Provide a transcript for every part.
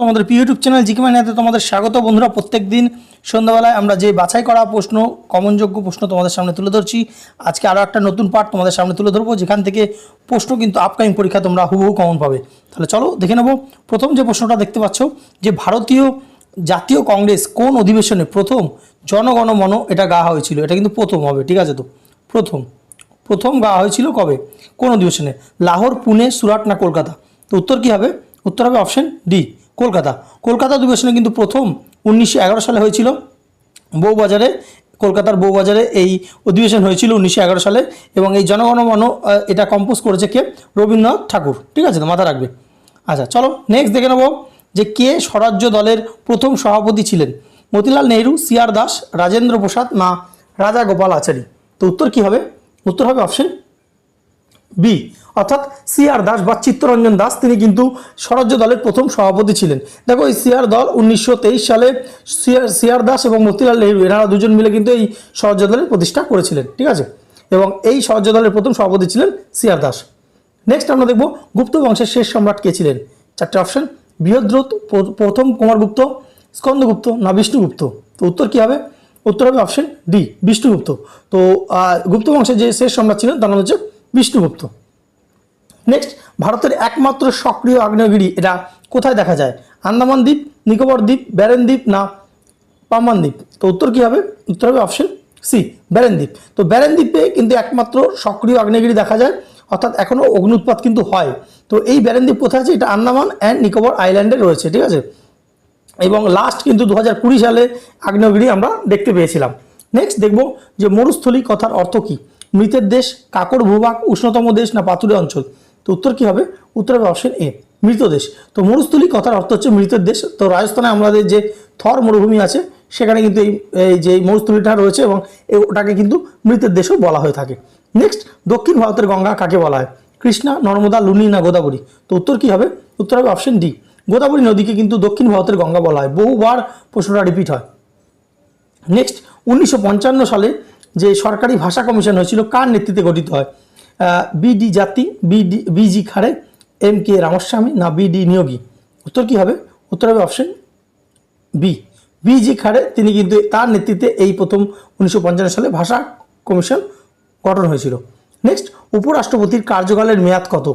আমাদের YouTube channel GK মাইনাতে তোমাদের স্বাগত বন্ধুরা। প্রত্যেক দিন সন্ধ্যাবেলায় আমরা যে বাছাই করা প্রশ্ন, কমনযোগ্য প্রশ্ন তোমাদের সামনে তুলে ধরছি। আজকে আরও একটা নতুন পার্ট তোমাদের সামনে তুলে ধরবো, যেখান থেকে প্রশ্ন কিন্তু আপকামিং পরীক্ষা তোমরা হুবহু কমন পাবে। তাহলে চলো দেখে নেব। প্রথম যে প্রশ্নটা দেখতে পাচ্ছ, যে ভারতীয় জাতীয় কংগ্রেস কোন অধিবেশনে প্রথম জনগণ মন এটা গাওয়া হয়েছিল? এটা কিন্তু প্রথম হবে, ঠিক আছে তো? প্রথম প্রথম গাওয়া হয়েছিল কবে? কোন অধিবেশনে? লাহোর, পুনে, সুরাট না কলকাতা? তো উত্তর কী হবে? উত্তর হবে অপশন ডি কলকাতা। কলকাতা অধিবেশনে কিন্তু প্রথম উনিশশো এগারো সালে হয়েছিল। বউবাজারে, কলকাতার বউবাজারে এই অধিবেশন হয়েছিল উনিশশো এগারো সালে এবং এই জনগণমন এটা কম্পোজ করেছে কে? রবীন্দ্রনাথ ঠাকুর। ঠিক আছে তো? মাথা রাখবে। আচ্ছা চলো নেক্সট দেখে নেব যে কে স্বরাজ্য দলের প্রথম সভাপতি ছিলেন? মতিলাল নেহরু সিআর দাস, রাজেন্দ্র প্রসাদ, না, রাজা গোপাল আচারী। তো উত্তর কি হবে? উত্তর হবে অপশন বি অর্থাৎ সিআর দাস বা চিত্তরঞ্জন দাস, তিনি কিন্তু স্বরাজ্য দলের প্রথম সভাপতি ছিলেন। দেখো, এই সিআর দল উনিশশো তেইশ সালে সিআর সিআর দাস এবং মতিলাল নেহরু, এনারা দুজন মিলে কিন্তু এই স্বরাজ্য দলের প্রতিষ্ঠা করেছিলেন, ঠিক আছে? এবং এই স্বরাজ্য দলের প্রথম সভাপতি ছিলেন সিআর দাস। নেক্সট আমরা দেখব গুপ্ত বংশের শেষ সম্রাট কে ছিলেন? চারটে অপশন বৃহদ্রথ প্র- প্রথম কুমারগুপ্ত, স্কন্দগুপ্ত, না বিষ্ণুগুপ্ত? তো উত্তর কী হবে? উত্তর হবে অপশন ডি বিষ্ণুগুপ্ত। তো গুপ্ত বংশের যে শেষ সম্রাট ছিলেন, তার নাম হচ্ছে বিষ্ণুগুপ্ত। নেক্সট ভারতের একমাত্র সক্রিয় আগ্নেয়গিরি, এটা কোথায় দেখা যায়? আন্দামান দ্বীপ, নিকোবর দ্বীপ, ব্যারেন দ্বীপ, না পাম্বান দ্বীপ? তো উত্তর কী হবে? উত্তর হবে অপশন সি ব্যারেন দ্বীপ। তো ব্যারেন দ্বীপে কিন্তু একমাত্র সক্রিয় আগ্নেয়গিরি দেখা যায়, অর্থাৎ এখনও অগ্নুৎপাত কিন্তু হয়। তো এই ব্যারেন দ্বীপ কোথায় আছে? এটা আন্দামান অ্যান্ড নিকোবর আইল্যান্ডে রয়েছে, ঠিক আছে? এবং লাস্ট কিন্তু দু হাজার কুড়ি সালে আগ্নেয়গিরি আমরা দেখতে পেয়েছিলাম। নেক্সট দেখব যে মরুস্থলী কথার অর্থ কী? মৃতের দেশ কাকড় ভূভাগ, উষ্ণতম দেশ, না পাতুরে অঞ্চল? তো উত্তর কী হবে? উত্তর হবে অপশন এ মৃতদেশ তো মরুস্থলী কথার অর্থ হচ্ছে মৃতের দেশ। তো রাজস্থানে আমাদের যে থর মরুভূমি আছে, সেখানে কিন্তু এই এই যে মরুস্থলীটা রয়েছে এবং ওটাকে কিন্তু মৃতের দেশও বলা হয়ে থাকে। নেক্সট দক্ষিণ ভারতের গঙ্গা কাকে বলা হয়? কৃষ্ণা, নর্মদা, লুনি না গোদাবরী? তো উত্তর কী হবে? উত্তর হবে অপশন ডি গোদাবরী নদীকে কিন্তু দক্ষিণ ভারতের গঙ্গা বলা হয়। বহুবার প্রশ্নটা রিপিট হয়। নেক্সট উনিশশো পঞ্চান্ন সালে যে সরকারি ভাষা কমিশন হয়েছিল, কার নেতৃত্বে গঠিত হয়? BD Jatti BD BG Kher M K Ramaswamy, না বিডি নিয়োগী। উত্তর কী হবে? উত্তর হবে অপশন বি বিজি খাড়ে, তিনি কিন্তু তার নেতৃত্বে এই প্রথম উনিশশো পঞ্চান্ন সালে ভাষা কমিশন গঠন হয়েছিল। নেক্সট উপরাষ্ট্রপতির কার্যকালের মেয়াদ কত?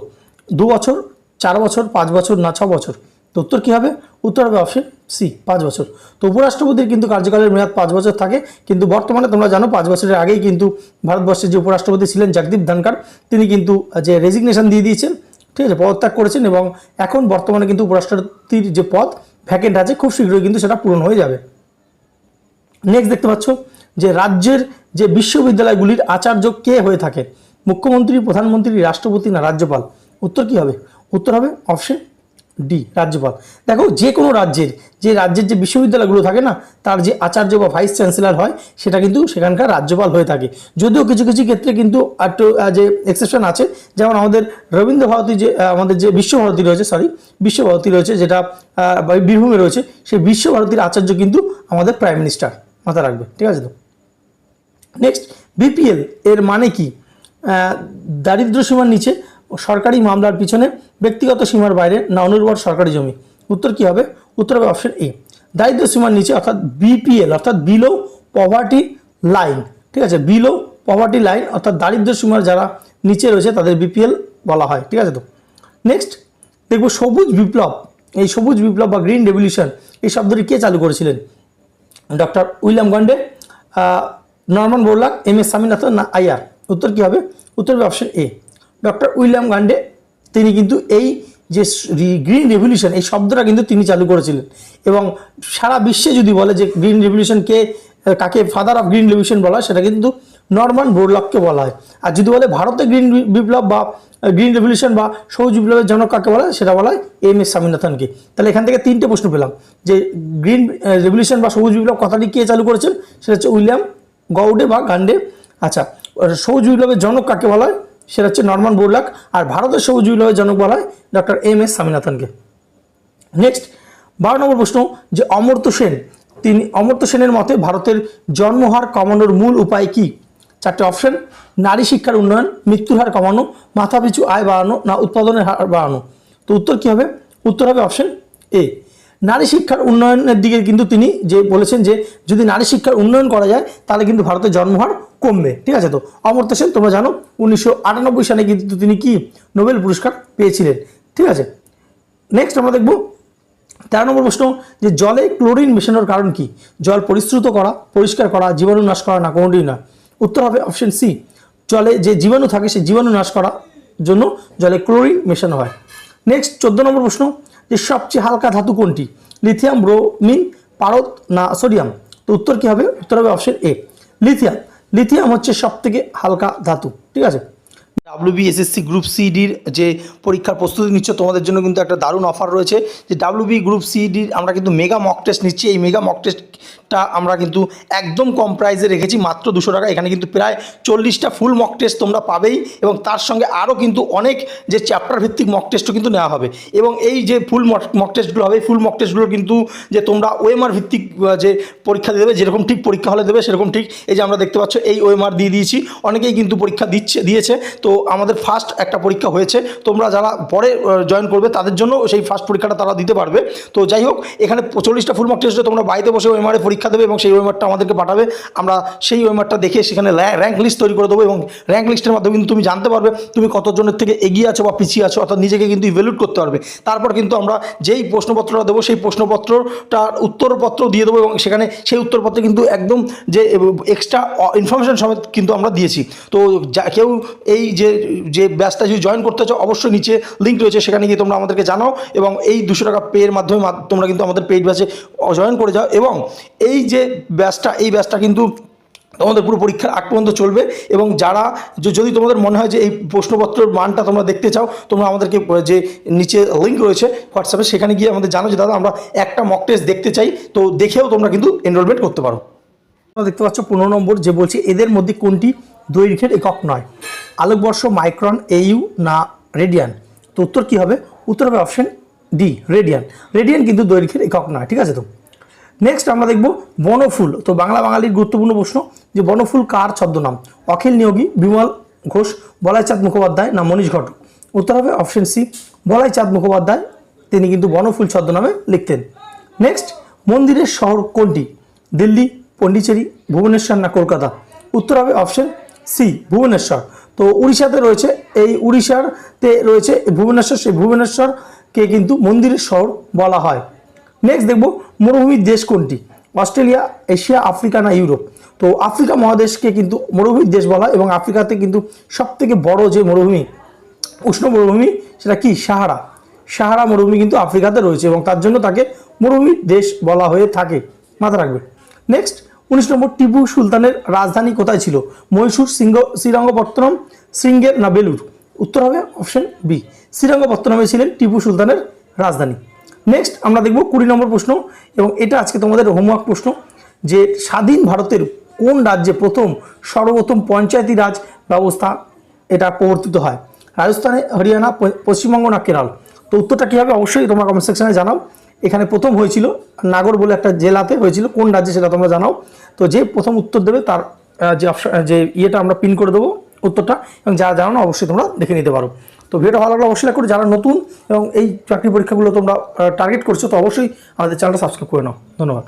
দু বছর, চার বছর, পাঁচ বছর, না ছ বছর? তো উত্তর কী হবে? উত্তর হবে অপশন সি পাঁচ বছর। তো উপরাষ্ট্রপতির কিন্তু কার্যকালের মেয়াদ পাঁচ বছর থাকে, কিন্তু বর্তমানে তোমরা জানো পাঁচ বছরের আগেই কিন্তু ভারতবর্ষের যে উপরাষ্ট্রপতি ছিলেন জগদীপ ধনকর তিনি কিন্তু যে রেজিগনেশন দিয়ে দিয়েছেন, ঠিক আছে, পদত্যাগ করেছেন এবং এখন বর্তমানে কিন্তু উপরাষ্ট্রপতির যে পদ ভ্যাকেন্ট আছে, খুব শীঘ্রই কিন্তু সেটা পূরণ হয়ে যাবে। নেক্সট দেখতে পাচ্ছ যে রাজ্যের যে বিশ্ববিদ্যালয়গুলির আচার্য কে হয়ে থাকে? মুখ্যমন্ত্রী, প্রধানমন্ত্রী, রাষ্ট্রপতি না রাজ্যপাল? উত্তর কি হবে? উত্তর হবে অপশন ডি, রাজ্যপাল। দেখো, যে কোনো রাজ্যের, যে রাজ্যের যে বিশ্ববিদ্যালয়গুলো থাকে না, তার যে আচার্য বা ভাইস চ্যান্সেলর হয়, সেটা কিন্তু সেখানকার রাজ্যপাল হয়ে থাকে। যদিও কিছু কিছু ক্ষেত্রে কিন্তু যে এক্সেপশন আছে, যেমন আমাদের রবীন্দ্র ভারতী যে আমাদের যে বিশ্বভারতী রয়েছে সরি বিশ্বভারতী রয়েছে, যেটা বীরভূমে রয়েছে, সেই বিশ্বভারতীর আচার্য কিন্তু আমাদের প্রাইম মিনিস্টার মাথা রাখবে, ঠিক আছে তো? নেক্সট বিপিএল এর মানে কি? দারিদ্র সীমার নিচে ও সরকারি মামলার পিছনে ব্যক্তিগত সীমার বাইরে না অনুর্বর সরকারি জমি? উত্তর কি হবে? উত্তর হবে অপশন এ দারিদ্র সীমার নিচে অর্থাৎ বিপিএল অর্থাৎ বিলো পভার্টি লাইন ঠিক আছে? বিলো পভার্টি লাইন অর্থাৎ দারিদ্র সীমার যারা নিচে রয়েছে, তাদের বিপিএল বলা হয়। ঠিক আছে তো? নেক্সট দেখব সবুজ বিপ্লব। এই সবুজ বিপ্লব বা গ্রিন রেভলিউশন এই শব্দটি কে চালু করেছিলেন? Doctor William Gaud Norman Borlaug, M S Swaminathan না আইআর? উত্তর কী হবে? উত্তর হবে option A doctor William Gaud, তিনি কিন্তু এই যে গ্রিন রেভলিউশন, এই শব্দটা কিন্তু তিনি চালু করেছিলেন। এবং সারা বিশ্বে যদি বলে যে গ্রিন রেভলিউশনকে কাকে ফাদার অফ গ্রিন রেভলিউশন বলা হয়, সেটা কিন্তু নরমান বোরলককে বলা হয়। আর যদি বলে ভারতে গ্রিন বিপ্লব বা গ্রিন রেভলিউশন বা সবুজ বিপ্লবের জনক কাকে বলা হয়, সেটা বলা হয় এম এস স্বামীনাথনকে। তাহলে এখান থেকে তিনটে প্রশ্ন পেলাম। যে গ্রিন রেভলিউশন বা সবুজ বিপ্লব কথাটি কে চালু করেছেন? সেটা হচ্ছে উইলিয়াম গৌডে বা গান্ডে। আচ্ছা সবুজ বিপ্লবের জনক কাকে বলা হয়? সেটা হচ্ছে নরমান বোরলাক আর ভারতের সবুজ বিপ্লবের জনক বলা হয় ডক্টর এম এস স্বামীনাথনকে। নেক্সট বারো নম্বর প্রশ্ন, যে অমর্ত্য সেন, তিনি অমর্ত্য সেনের মতে ভারতের জন্মহার কমানোর মূল উপায় কি? চারটে অপশন নারী শিক্ষার উন্নয়ন, মৃত্যুর হার কমানো, মাথাপিছু আয় বাড়ানো না উৎপাদনের হার বাড়ানো? তো উত্তর কী হবে? উত্তর হবে অপশন এ নারী শিক্ষার উন্নয়নের দিকে কিন্তু তিনি যে বলেছেন যে যদি নারী শিক্ষার উন্নয়ন করা যায়, তাহলে কিন্তু ভারতের জন্মহার কমবে, ঠিক আছে তো? অমর্ত্য সেন, তোমরা জানো, উনিশশো আটানব্বই সালে কিন্তু তিনি কি নোবেল পুরস্কার পেয়েছিলেন, ঠিক আছে? নেক্সট আমরা দেখব, তেরো নম্বর প্রশ্ন, যে জলে ক্লোরিন মেশানোর কারণ কি? জল পরিশ্রুত করা, পরিষ্কার করা, জীবাণু নাশ করা না, কোনোটিই না। উত্তর হবে অপশন সি জলে যে জীবাণু থাকে, সেই জীবাণু নাশ করার জন্য জলে ক্লোরিন মেশানো হয়। নেক্সট চোদ্দ নম্বর প্রশ্ন, যে সবচেয়ে হালকা ধাতু কোনটি? লিথিয়াম, ব্রোমিন, পারদ না সোডিয়াম? তো উত্তর কী হবে? উত্তর হবে অপশন এ লিথিয়াম। লিথিয়াম হচ্ছে সব থেকে হালকা ধাতু ঠিক আছে? ডাব্লিউবিএসএসসি গ্রুপ সিডির যে পরীক্ষার প্রস্তুতি নিচ্ছে, তোমাদের জন্য কিন্তু একটা দারুণ অফার রয়েছে। যে ডাব্লিউবি গ্রুপ সিডির আমরা কিন্তু মেগা মক টেস্ট নিচ্ছি। এই মেগা মক টেস্টটা আমরা কিন্তু একদম কম প্রাইসে রেখেছি, মাত্র দুশো টাকা। এখানে কিন্তু প্রায় চল্লিশটা ফুল মক টেস্ট তোমরা পাবেই এবং তার সঙ্গে আরও কিন্তু অনেক যে চ্যাপ্টার ভিত্তিক মক টেস্টও কিন্তু নেওয়া হবে। এবং এই যে ফুল মক টেস্টগুলো হবে ফুল মক টেস্টগুলো কিন্তু যে তোমরা ওএমআর ভিত্তিক যে পরীক্ষা দেবে, যেরকম ঠিক পরীক্ষা হলে দেবে, সেরকম ঠিক। এই যে আমরা দেখতে পাচ্ছ, এই ওএমআর দিয়ে দিয়েছি। অনেকেই কিন্তু পরীক্ষা দিচ্ছে, দিয়েছে। তো আমাদের ফার্স্ট একটা পরীক্ষা হয়েছে। তোমরা যারা পরে জয়েন করবে, তাদের জন্য সেই ফার্স্ট পরীক্ষাটা তারা দিতে পারবে। তো যাই হোক, এখানে চল্লিশটা ফুল মার্ক টেস্টে তোমরা বাড়িতে বসে ওএমআরে পরীক্ষা দেবে এবং সেই ওয়েমারটা আমাদেরকে পাঠাবে। আমরা সেই ওএমআরটা দেখে সেখানে র্যাঙ্ক লিস্ট তৈরি করে দেবো এবং র্যাঙ্ক লিস্টের মাধ্যমে কিন্তু তুমি জানতে পারবে তুমি কতজনের থেকে এগিয়ে আছো বা পিছিয়ে আছো, অর্থাৎ নিজেকে কিন্তু ইভ্যালুয়েট করতে পারবে। তারপর কিন্তু আমরা যেই প্রশ্নপত্রটা দেবো, সেই প্রশ্নপত্রটার উত্তরপত্র দিয়ে দেবো এবং সেখানে সেই উত্তরপত্রে কিন্তু একদম যে এক্সট্রা ইনফরমেশন সমেত কিন্তু আমরা দিয়েছি। তো কেউ এই যে যে ব্যাচটা যদি জয়েন করতে চাও, অবশ্যই নিচে লিঙ্ক রয়েছে, সেখানে গিয়ে তোমরা আমাদেরকে জানাও এবং এই দুশো টাকা পেয়ের মাধ্যমে তোমরা কিন্তু আমাদের পেইড ব্যাচে জয়েন করে যাও এবং এই যে ব্যাচটা এই ব্যাচটা কিন্তু তোমাদের পুরো পরীক্ষার আগ পর্যন্ত চলবে এবং যারা যদি তোমাদের মনে হয় যে এই প্রশ্নপত্রের মানটা তোমরা দেখতে চাও, তোমরা আমাদেরকে যে নিচে লিঙ্ক রয়েছে হোয়াটসঅ্যাপে সেখানে গিয়ে আমাদের জানো যে, দাদা, আমরা একটা মক টেস্ট দেখতে চাই। তো দেখেও তোমরা কিন্তু এনরোলমেন্ট করতে পারো। তোমরা দেখতে পাচ্ছ পনেরো নম্বর যে বলছে, এদের মধ্যে কোনটি দৈর্ঘ্যের একক নয়। আলোকবর্ষ, মাইক্রন এইউ না রেডিয়ান? তো উত্তর কি হবে? উত্তর হবে অপশন ডি, রেডিয়ান। রেডিয়ান কিন্তু দৈর্ঘ্যের একক নয়, ঠিক আছে তো? নেক্সট আমরা দেখব বনফুল। তো বাংলা বাঙালির গুরুত্বপূর্ণ প্রশ্ন যে বনফুল কার ছদ্মনাম? অখিল নিয়োগী, বিমল ঘোষ বলাই চাঁদ মুখোপাধ্যায় না মনীষ ঘটক? উত্তর হবে অপশন সি বলাই চাঁদ মুখোপাধ্যায়। তিনি কিন্তু বনফুল ছদ্মনামে লিখতেন। নেক্সট মন্দিরের শহর কোনটি? দিল্লি, পন্ডিচেরি, ভুবনেশ্বর না কলকাতা? উত্তর হবে অপশন সি, ভুবনেশ্বর। তো উড়িষ্যাতে রয়েছে, এই উড়িষ্যাতে রয়েছে ভুবনেশ্বর। সেই ভুবনেশ্বরকে কিন্তু মন্দিরের শহর বলা হয়। নেক্সট দেখব মরুভূমির দেশ কোনটি? অস্ট্রেলিয়া, এশিয়া, আফ্রিকা না ইউরোপ? তো আফ্রিকা মহাদেশকে কিন্তু মরুভূমির দেশ বলা হয় এবং আফ্রিকাতে কিন্তু সবথেকে বড় যে মরুভূমি, উষ্ণ মরুভূমি, সেটা কি? সাহারা। সাহারা মরুভূমি কিন্তু আফ্রিকাতে রয়েছে এবং তার জন্য তাকে মরুভূমির দেশ বলা হয়ে থাকে। মাথা রাখবে। নেক্সট উনিশ নম্বর টিপু সুলতানের রাজধানী কোথায় ছিল? মহীশূর, সিংহ, শ্রীরঙ্গপত্তনম, শৃঙ্গের না বেলুর? উত্তর হবে অপশন বি। শ্রীরঙ্গপত্তনমে ছিলেন টিপু সুলতানের রাজধানী। নেক্সট আমরা দেখব কুড়ি নম্বর প্রশ্ন এবং এটা আজকে তোমাদের হোমওয়ার্ক প্রশ্ন যে স্বাধীন ভারতের কোন রাজ্যে প্রথম সর্বপ্রথম পঞ্চায়েতি রাজ ব্যবস্থা এটা প্রবর্তিত হয়? রাজস্থানে, হরিয়ানা, পশ্চিমবঙ্গ না কেরল? তো উত্তরটা কী হবে? অবশ্যই তোমরা কমেন্ট সেকশনে জানাও। এখানে প্রথম হয়েছিল নাগর বলে একটা জেলাতে হয়েছিল, কোন রাজ্যে সেটা তোমরা জানাও। তো যে প্রথম উত্তর দেবে তার যে অপশন, যে ইয়েটা আমরা পিন করে দেবো উত্তরটা, এবং যারা জানো না অবশ্যই তোমরা দেখে নিতে পারো। তো ভিডিওটা ভালো লাগলে অবশ্যই করে, যারা নতুন, এবং এই চাকরি পরীক্ষাগুলো তোমরা টার্গেট করছ, তো অবশ্যই আমাদের চ্যানেলটা সাবস্ক্রাইব করে নাও। ধন্যবাদ।